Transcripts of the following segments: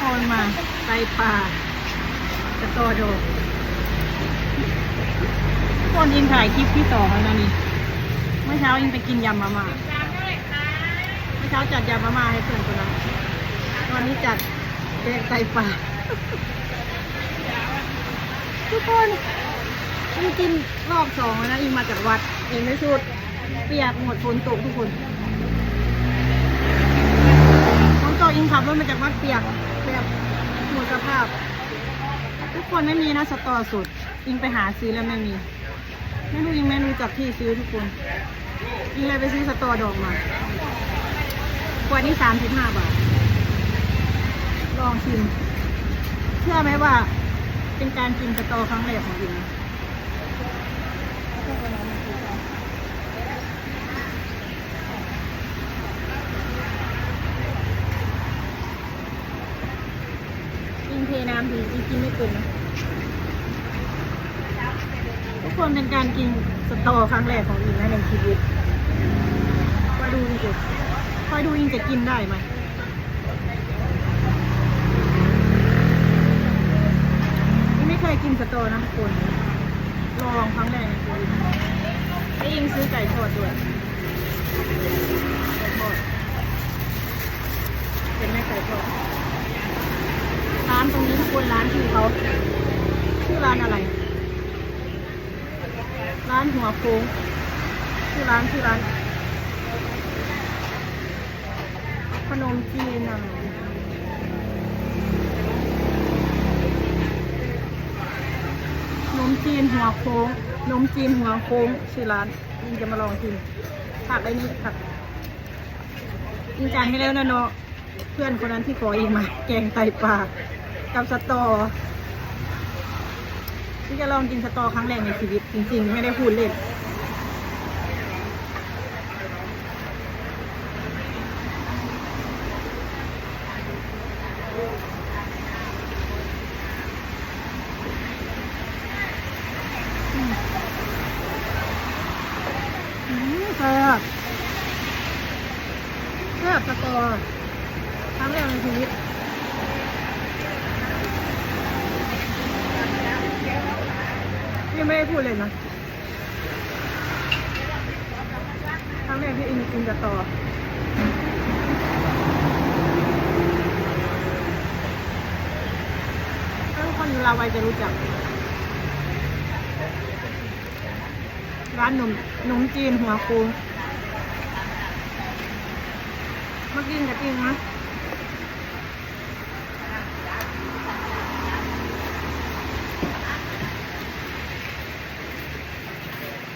คนมาไปป่าจะโตโดทุกคนยินถ่ายคลิปที่สองแล้วนะนี่เมื่อเช้ายินไปกินยำมาม่าเมื่อเช้าจัดยำมาม่าให้เพื่อนคนนั้นวันนี้จัดแกงไตป่าทุกคนยิงกินรอบสองแล้วนะยิงมาจากวัดเองไม่สุดเปียกหมดฝนตกทุกคนฝนตกยิงขับรถมาจากวัดเปียก สภาพ ทุกคนไม่มีนะสตอสุดยิงไปหาซื้อแล้วไม่มี ไม่รู้ยิงไม่รู้จักที่ซื้อทุกคนยิงเลยไปซื้อสตอดอกมาขวดนี้สามสิบห้าบาท ลองชิม เชื่อไหมว่า เป็นการกินสตอครั้งแรกของยิงนะอิง เทน้ำดีอิงกินไม่เป็นทุกคนเป็นการกินสตอครั้งแรกของอิงนะในชีวิตคอยดูอิงจะคอยดูอิงจะกินได้ไหมยังไม่เคยกินสโตนะทุกคนลองครั้งแรกในชีวิตไอ้ยิงซื้อไก่ทอดด้วยทอดเป็นแม่ไก่ทอด ร้านตรงนี้ทุกคนร้านชื่อเขาชื่อร้านอะไร ร้านหัวโค้งชื่อร้านชื่อร้าน ขนมจีนอะไรนมจีนหัวโค้งนมจีนหัวโค้งชื่อร้านยิงจะมาลองกินผักไอ้นี่ผักยิงจานให้แล้วนะเนาะเพื่อนคนนั้นที่ขอยิงมา แกงไตปลา กับสตอที่จะลองกินสตอครั้งแรกในชีวิต จริง ๆ ไม่ได้พูดเล่นอืมแซ่บแซ่บสตอครั้งแรกในชีวิต ไม่ได้พูดเลยนะครั้งแรกที่อินกินสตอถ้าทุกคนอยู่ลาวไวจะรู้จัก ร้านหนมหนมจีนหัวฟูมากินกับจริงนะ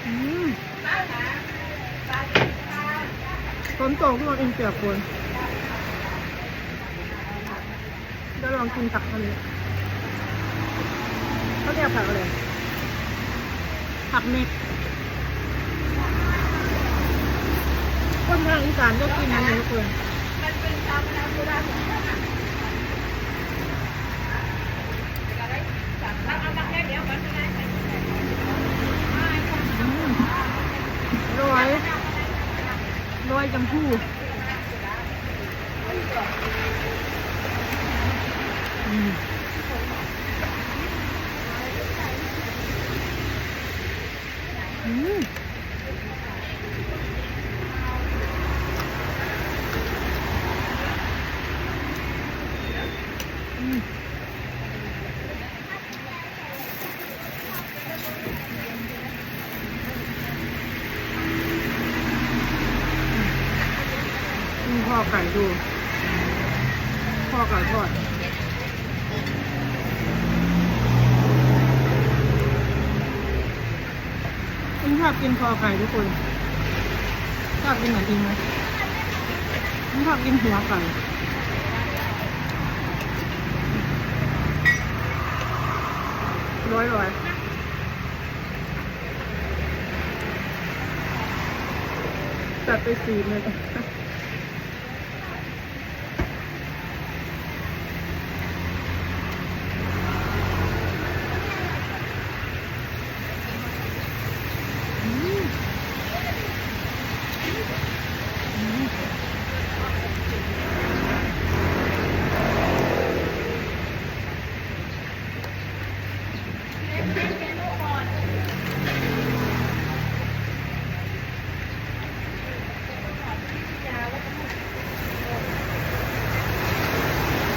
อืมฝ นตกทุกคนเองเสือกฝนจะลองกินผักอันนี้เขาเรียกผักอะไรผักเม็ดคนทางอีสานก็กินอันนี้ทุกคนร้อย ร้อยจังผู้อืมอืม อืมอืมพ่อ ไก่ดูพ่อไก่ทอดคุณชอบกินคอไก่ทุกคนชอบกินเหมือนจริงไหมผมชอบกินหัวไก่ร้อยร้อยจัดไปสี่เลยอืมอืม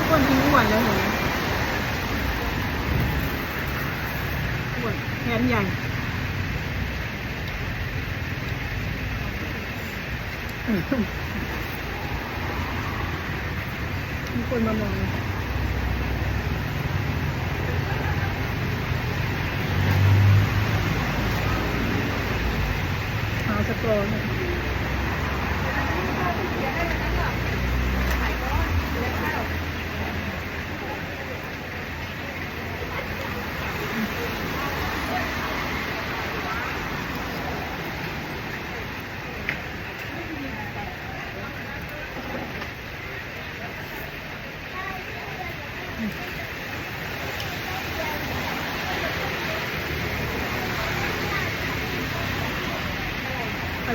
คนทิ้งอ้วนแล้วเห็นไหมอ้วนแขนใหญ่ มีคนมามองหาสกอร์เนี่ย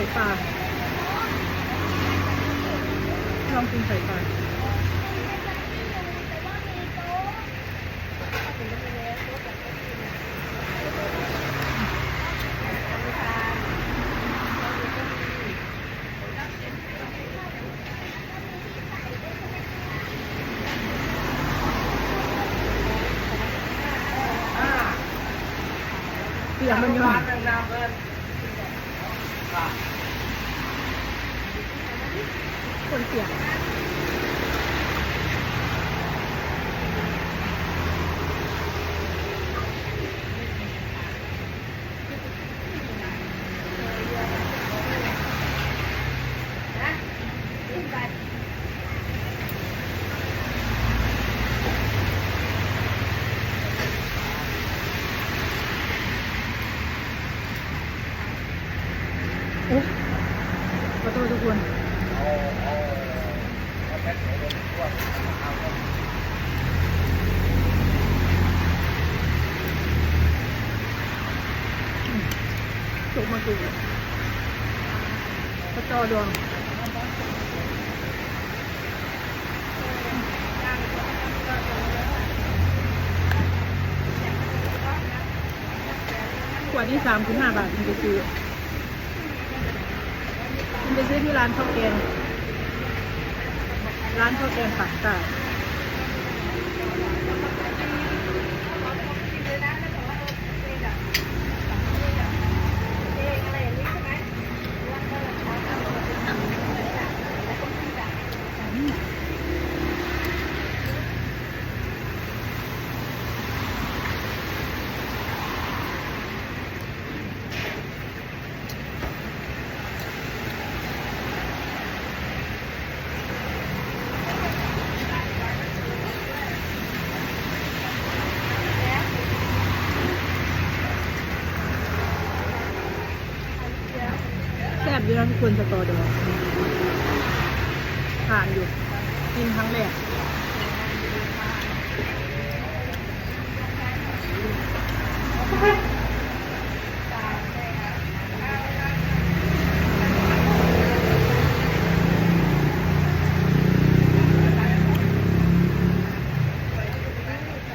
ไข่ปลาลองกินไข่ปลาเปียกมันยู่คน เปียกโอ้ข อโทษทุกมาดูพระเจอดวงขวดที่สามถึงห้าบาทคุณไปซื้อ ไปซื้อที่ร้านข้าวแกงร้านข้าวแกงปากใต้แซ่บอยู่นะทุกคนสตอเดอทานอยู่ กินครั้งแรก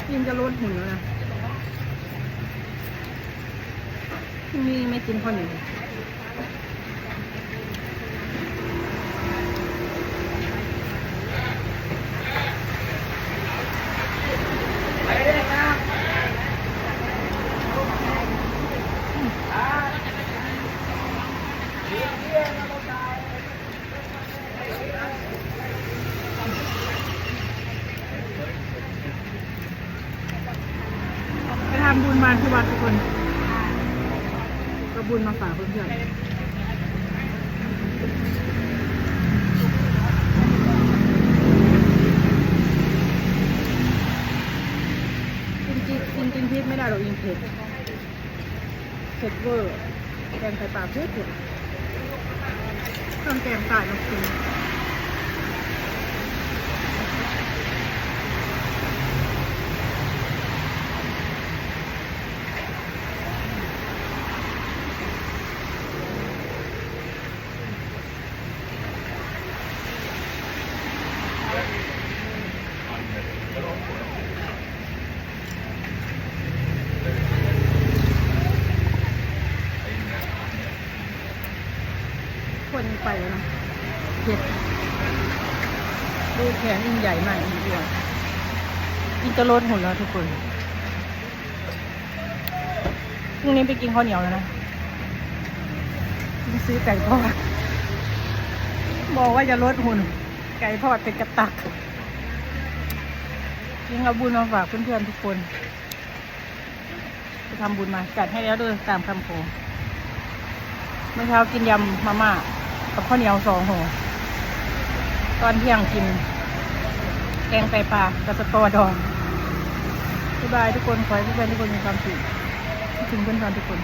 กินจะลดหุ่นแล้วนะพรุ่นี้ไม่กินข้าวเหนียวไปทำ บุญมาที่วัดทุกคนก็บุญมาฝากเพื่อนกินกินกินกินพริกไม่ได้หรอกยิงเผ็ดเผ็ดเวอร์แกงไข่ปลาเผ็ดเผ็ดเครื่องแกงใส่มากินไปแล้วนะ เผ็ดดูแขนยิ่งใหญ่มากอีกด้วยอินจะลดหุ่นแล้วทุกคนพรุ่งนี้ไปกินข้าวเหนียวแล้วนะไปซื้อไก่ทอดบอกว่าจะลดหุ่น ไก่ทอดเป็นกระตักยังเอาบุญมาฝากเพื่อนๆทุกคนไปทำบุญมาจัดให้แล้วด้วยตามคำขอเมื่อเช้ากินยำมาม่ากับข้าวเหนียวสองห่อ ตอนเที่ยงกิน แกงไตปลากับสตอดองบ๊ายบายทุกคน ขอให้เพื่อนทุกคนมีความสุขถึงเพื่อนๆทุกคน